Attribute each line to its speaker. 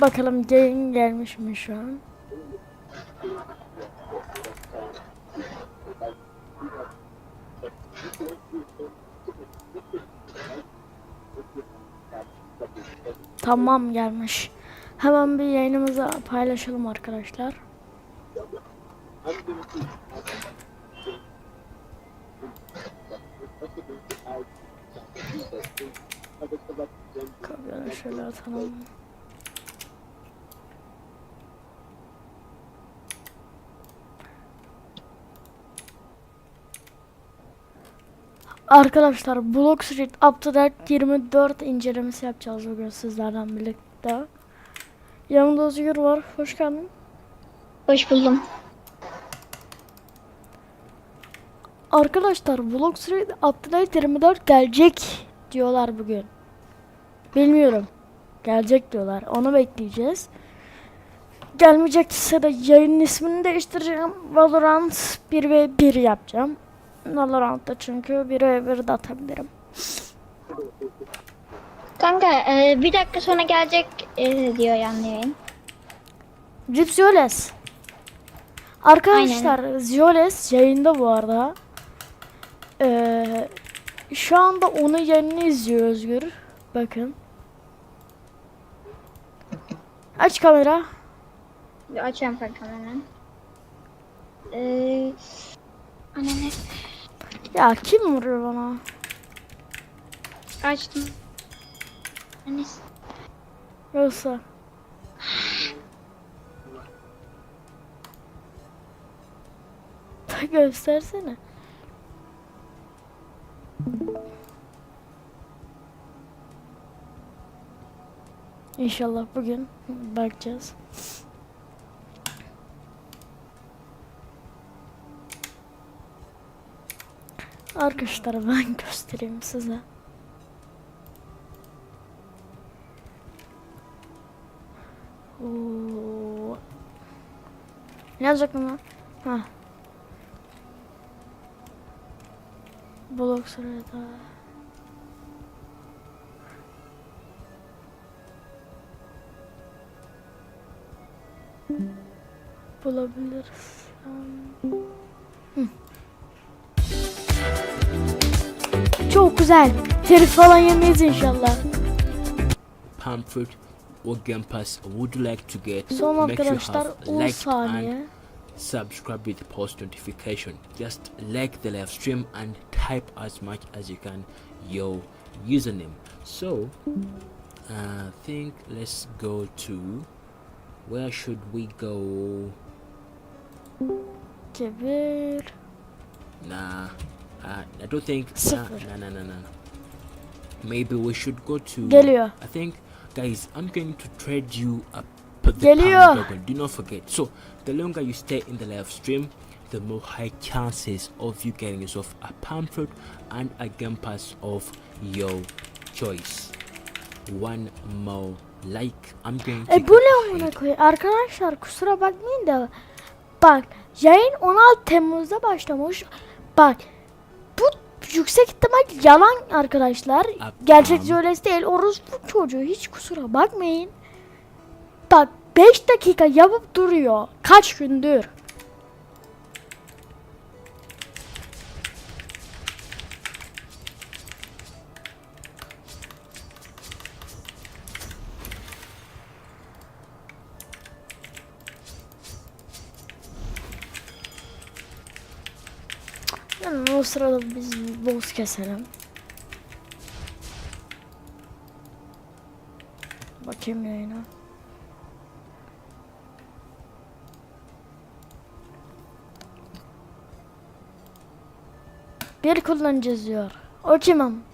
Speaker 1: Bakalım yayın gelmiş mi şu an? Tamam gelmiş. Hemen bir yayınımıza paylaşalım arkadaşlar. Kamerayı şöyle atalım. Arkadaşlar Block Street Up to Date 24 incelemesi yapacağız bugün sizlerden birlikte. Yanımda Özgür var. Hoş geldin.
Speaker 2: Hoş buldum.
Speaker 1: Arkadaşlar Block Street Up to Date 24 gelecek diyorlar bugün. Bilmiyorum. Gelecek diyorlar. Onu bekleyeceğiz. Gelmeyecekse de yayının ismini değiştireceğim. Valorant 1 ve 1 yapacağım. Valorant'ta çünkü 1 ve 1 de atabilirim.
Speaker 2: Kanka e, bir dakika sonra gelecek e, diyor yanlı yayın.
Speaker 1: Cips Yoles. Arkadaşlar Zioles yayında bu arada. Ee, şu anda onun yayını izliyor Özgür. Bakın. Aç kamera.
Speaker 2: Bir açıyorum kanka hemen. Eee... Anne
Speaker 1: Ya kim vuruyor bana?
Speaker 2: açtım. Anne
Speaker 1: Yoksa. Göstersene. İnşallah bugün bakacağız. Arkadaşlar ben göstereyim size. Oo. Ne yazacaktım lan? Ha. Blok sırada. Bulabiliriz. Hı. Çok güzel. Telif falan yemeyiz inşallah.
Speaker 3: pamphlet or Game Pass would you like to get,
Speaker 1: Son
Speaker 3: make sure
Speaker 1: arkadaşlar
Speaker 3: have
Speaker 1: 10
Speaker 3: liked
Speaker 1: saniye.
Speaker 3: and subscribe with post notification. Just like the live stream and type as much as you can your username. So, I think let's go to where should we go?
Speaker 1: Kibir.
Speaker 3: Nah, uh, I don't think. Nah,
Speaker 1: Sıfır.
Speaker 3: nah, nah, nah, nah. Maybe we should go to.
Speaker 1: Geliyor.
Speaker 3: I think, guys, I'm going to trade you a the
Speaker 1: Geliyor.
Speaker 3: palm. Do not forget. So, the longer you stay in the live stream, the more high chances of you getting yourself a pamphlet and a game pass of your choice. One more like. I'm going to.
Speaker 1: E bu ne amına koyayım? Arkadaşlar kusura bakmayın da bak yayın 16 Temmuz'da başlamış. Bak yüksek ihtimal yalan arkadaşlar. Gerçek Zioles değil. Orospu çocuğu hiç kusura bakmayın. Bak 5 dakika yapıp duruyor. Kaç gündür. Yani o sırada biz boss keselim. Bakayım yayına. Bir kullanıcı diyor. O kim am?